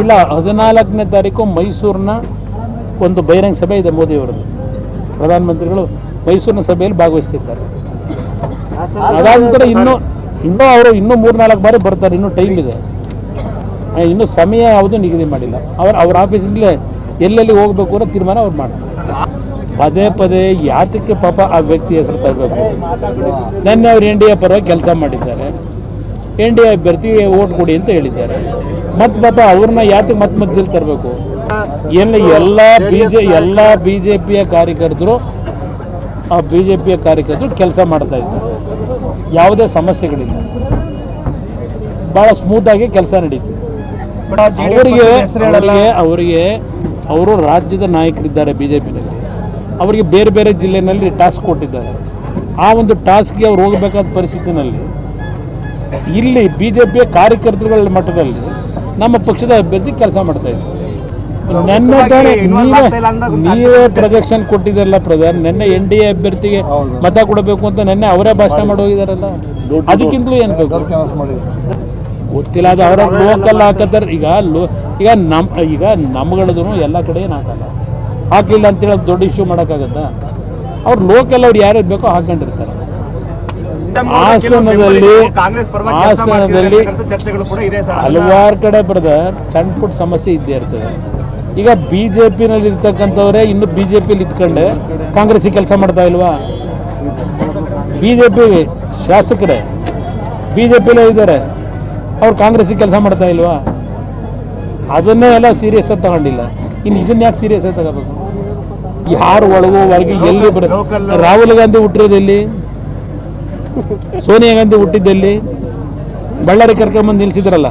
ಇಲ್ಲ, ಹದಿನಾಲ್ಕನೇ ತಾರೀಕು ಮೈಸೂರಿನ ಒಂದು ಬಹಿರಂಗ ಸಭೆ ಇದೆ ಮೋದಿಯವರದ್ದು. ಪ್ರಧಾನಮಂತ್ರಿಗಳು ಮೈಸೂರಿನ ಸಭೆಯಲ್ಲಿ ಭಾಗವಹಿಸ್ತಿದ್ದಾರೆ. ಅದಾದ ನಂತರ ಇನ್ನೂ ಇನ್ನೂ ಅವರು ಇನ್ನೂ ಮೂರ್ನಾಲ್ಕು ಬಾರಿ ಬರ್ತಾರೆ, ಇನ್ನೂ ಟೈಮ್ ಇದೆ. ಇನ್ನೂ ಸಮಯ ಯಾವುದು ನಿಗದಿ ಮಾಡಿಲ್ಲ. ಅವ್ರ ಅವ್ರ ಆಫೀಸಿಂದಲೇ ಎಲ್ಲೆಲ್ಲಿ ಹೋಗಬೇಕು ಅನ್ನೋ ತೀರ್ಮಾನ ಅವ್ರು ಮಾಡ್ತಾರೆ. ಪದೇ ಪದೇ ಯಾತಕ್ಕೆ ಪಾಪ ಆ ವ್ಯಕ್ತಿ ಹೆಸರು ತರಬೇಕು. ನನ್ನ ಅವ್ರು ಎನ್ ಡಿ ಎ ಪರವಾಗಿ ಕೆಲಸ ಮಾಡಿದ್ದಾರೆ. ಎನ್ ಡಿ ಎ ಅಭ್ಯರ್ಥಿ ಓಟ್ ಕೊಡಿ ಅಂತ ಹೇಳಿದ್ದಾರೆ. ಮತ್ತೆ ಪಾಪ ಅವ್ರನ್ನ ಯಾತಕ್ಕೆ ಮತ್ತೆ ಮಧ್ಯದಲ್ಲಿ ತರಬೇಕು. ಎಲ್ಲ ಎಲ್ಲ ಬಿ ಜೆ ಎಲ್ಲ ಬಿ ಜೆ ಪಿಯ ಕಾರ್ಯಕರ್ತರು ಆ ಬಿ ಜೆ ಪಿಯ ಕಾರ್ಯಕರ್ತರು ಕೆಲಸ ಮಾಡ್ತಾ ಇದ್ದಾರೆ. ಯಾವುದೇ ಸಮಸ್ಯೆಗಳಿಲ್ಲ. ಭಾಳ ಸ್ಮೂತಾಗಿ ಕೆಲಸ ನಡೀತಿದೆ. ಅವರಿಗೆ ಅವರಿಗೆ ಅವರಿಗೆ ಅವರು ರಾಜ್ಯದ ನಾಯಕರಿದ್ದಾರೆ ಬಿ ಜೆ ಪಿನಲ್ಲಿ ಅವರಿಗೆ ಬೇರೆ ಬೇರೆ ಜಿಲ್ಲೆನಲ್ಲಿ ಟಾಸ್ಕ್ ಕೊಟ್ಟಿದ್ದಾರೆ. ಆ ಒಂದು ಟಾಸ್ಕ್ಗೆ ಅವ್ರು ಹೋಗಬೇಕಾದ ಪರಿಸ್ಥಿತಿನಲ್ಲಿ ಇಲ್ಲಿ ಬಿ ಜೆ ಪಿಯ ಕಾರ್ಯಕರ್ತರುಗಳ ಮಟ್ಟದಲ್ಲಿ ನಮ್ಮ ಪಕ್ಷದ ಅಭ್ಯರ್ಥಿ ಕೆಲಸ ಮಾಡ್ತಾ ಇದ್ದಾರೆ. ನೆನ್ನೆ ನೀವೇ ನೀವೇ ಪ್ರೊಜೆಕ್ಷನ್ ಕೊಟ್ಟಿದ್ದಾರಲ್ಲ ಪ್ರಧಾನ್ ನಿನ್ನೆ ಎನ್ ಡಿ ಎ ಅಭ್ಯರ್ಥಿಗೆ ಮತ ಕೊಡಬೇಕು ಅಂತ ನಿನ್ನೆ ಅವರೇ ಭಾಷಣ ಮಾಡಿ ಹೋಗಿದಾರಲ್ಲ ಅದಕ್ಕಿಂತಲೂ ಏನು ಬೇಕು? ಗೊತ್ತಿಲ್ಲ ಅದು ಅವರ ಲೋಕಲ್ ಹಾಕತ್ತಾರೆ. ಈಗ ಲೋ ಈಗ ನಮ್ ಈಗ ನಮ್ಗಳದೂ ಎಲ್ಲ ಕಡೆ ಏನು ಹಾಕಲ್ಲ. ಹಾಕಿಲ್ಲ ಅಂತೇಳಿ ದೊಡ್ಡ ಇಶ್ಯೂ ಮಾಡೋಕ್ಕಾಗತ್ತಾ? ಅವ್ರು ಲೋಕಲ್ ಅವ್ರು ಯಾರ್ಯಾರು ಬೇಕೋ ಹಾಕೊಂಡಿರ್ತಾರೆ. ಹಾಸನದಲ್ಲಿ ಹಾಸನದಲ್ಲಿ ಹಲವಾರು ಕಡೆ ಬ್ರದರ್ ಸಣ್ಣ ಪುಟ್ಟ ಸಮಸ್ಯೆ ಇದ್ದೇ ಇರ್ತದೆ. ಈಗ ಬಿ ಜೆ ಪಿನಲ್ಲಿ ಇರ್ತಕ್ಕಂಥವರೇ ಇನ್ನು ಬಿ ಜೆ ಪಿಲಿ ಇದ್ಕೊಂಡೆ ಕಾಂಗ್ರೆಸ್ಸಿಗೆ ಕೆಲಸ ಮಾಡ್ತಾ ಇಲ್ವಾ? ಬಿ ಜೆ ಪಿ ಶಾಸಕರೇ ಬಿ ಜೆ ಪಿಲೇ ಇದ್ದಾರೆ ಅವ್ರು ಕಾಂಗ್ರೆಸ್ ಕೆಲಸ ಮಾಡ್ತಾ ಇಲ್ವಾ? ಅದನ್ನೇ ಎಲ್ಲ ಸೀರಿಯಸ್ ಆಗಿ ತಗೊಂಡಿಲ್ಲ. ಇನ್ನು ಇದನ್ನ ಯಾಕೆ ಸೀರಿಯಸ್ ಆಗಿ ತಗೋಬೇಕು? ಯಾರು ಒಳಗೋ ಒಳಗೆ ಎಲ್ಲಿ ಬರ ರಾಹುಲ್ ಗಾಂಧಿ ಹುಟ್ಟಿರೋದು ಎಲ್ಲಿ? ಸೋನಿಯಾ ಗಾಂಧಿ ಹುಟ್ಟಿದ್ದಲ್ಲಿ ಬಳ್ಳಾರಿ ಕರ್ಕೊಂಬಂದು ನಿಲ್ಸಿದ್ರಲ್ಲ,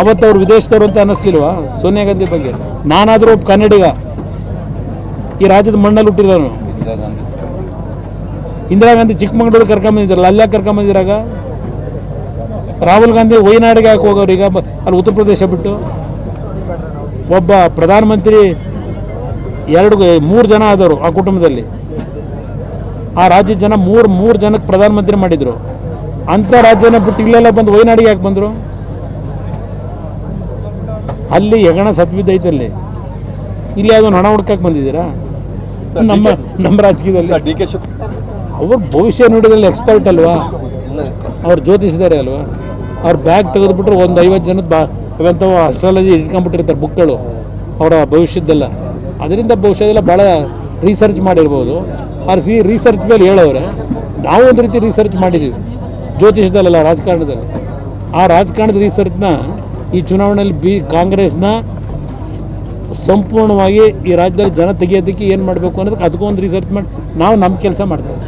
ಅವತ್ತು ಅವ್ರು ವಿದೇಶದವರು ಅಂತ ಅನ್ನಿಸ್ಲಿಲ್ವಾ ಸೋನಿಯಾ ಗಾಂಧಿ ಬಗ್ಗೆ? ನಾನಾದರೂ ಒಬ್ಬ ಕನ್ನಡಿಗ ಈ ರಾಜ್ಯದ ಮಣ್ಣಲ್ಲಿ ಹುಟ್ಟಿರೋನು. ಇಂದಿರಾ ಗಾಂಧಿ ಚಿಕ್ಕಮಗಳೂರು ಕರ್ಕೊಂಬಂದಿದ್ರಲ್ಲ ಅಲ್ಲೇ ಕರ್ಕೊಂಬಂದಿರಾಗ ರಾಹುಲ್ ಗಾಂಧಿ ವಯನಾಡಿಗೆ ಹಾಕಿ ಹೋಗೋರು ಈಗ ಅಲ್ಲಿ ಉತ್ತರ ಪ್ರದೇಶ ಬಿಟ್ಟು? ಒಬ್ಬ ಪ್ರಧಾನಮಂತ್ರಿ ಎರಡು, ಮೂರು ಜನ ಆದವರು ಆ ಕುಟುಂಬದಲ್ಲಿ. ಆ ರಾಜ್ಯದ ಜನ ಮೂರು ಮೂರು ಜನಕ್ಕೆ ಪ್ರಧಾನಮಂತ್ರಿ ಮಾಡಿದ್ರು. ಅಂಥ ರಾಜ್ಯನ ಬಿಟ್ಟು ಇಲ್ಲೆಲ್ಲ ಬಂದು ವಯನಾಡಿಗೆ ಯಾಕೆ ಬಂದರು? ಅಲ್ಲಿ ಯಗಣ ಸತ್ವಿದ್ದೈತೆ ಅಲ್ಲಿ. ಇಲ್ಲಿ ಅದನ್ನು ಹಣ ಹುಡ್ಕಕ್ಕೆ ಬಂದಿದ್ದೀರಾ? ನಮ್ಮ ನಮ್ಮ ರಾಜಕೀಯದಲ್ಲಿ. ಡಿ ಕೆ ಶಿವ್ ಅವ್ರ ಭವಿಷ್ಯ ನೋಡಿದ್ರಲ್ಲಿ ಎಕ್ಸ್ಪರ್ಟ್ ಅಲ್ವಾ? ಅವ್ರು ಜ್ಯೋತಿಷಿದ್ದಾರೆ ಅಲ್ವಾ? ಅವ್ರ ಬ್ಯಾಗ್ ತೆಗೆದುಬಿಟ್ರೆ ಒಂದು ಐವತ್ತು ಜನದ ಬಾ ಇವಂಥವು ಅಸ್ಟ್ರಾಲಜಿ ಇಟ್ಕೊಂಡ್ಬಿಟ್ಟಿರ್ತಾರೆ ಬುಕ್ಗಳು. ಅವರ ಭವಿಷ್ಯದ್ದೆಲ್ಲ. ಅದರಿಂದ ಭವಿಷ್ಯದೆಲ್ಲ ಭಾಳ ರಿಸರ್ಚ್ ಮಾಡಿರ್ಬೋದು. ಆರ್ ಸಿ ರಿಸರ್ಚ್ ಮೇಲೆ ಹೇಳೋರೆ ನಾವು ಒಂದು ರೀತಿ ರಿಸರ್ಚ್ ಮಾಡಿದ್ದೀವಿ ಜ್ಯೋತಿಷದಲ್ಲ ರಾಜಕಾರಣದಲ್ಲಿ. ಆ ರಾಜಕಾರಣದ ರಿಸರ್ಚ್ನ ಈ ಚುನಾವಣೆಯಲ್ಲಿ ಬಿ ಕಾಂಗ್ರೆಸ್ನ ಸಂಪೂರ್ಣವಾಗಿ ಈ ರಾಜ್ಯದಲ್ಲಿ ಜನ ತೆಗೆಯೋದಕ್ಕೆ ಏನು ಮಾಡಬೇಕು ಅನ್ನೋದಕ್ಕೆ ಅದಕ್ಕೂ ಒಂದು ರಿಸರ್ಚ್ ಮಾಡಿ, ನಾವು ನಮ್ಮ ಕೆಲಸ ಮಾಡ್ತೇವೆ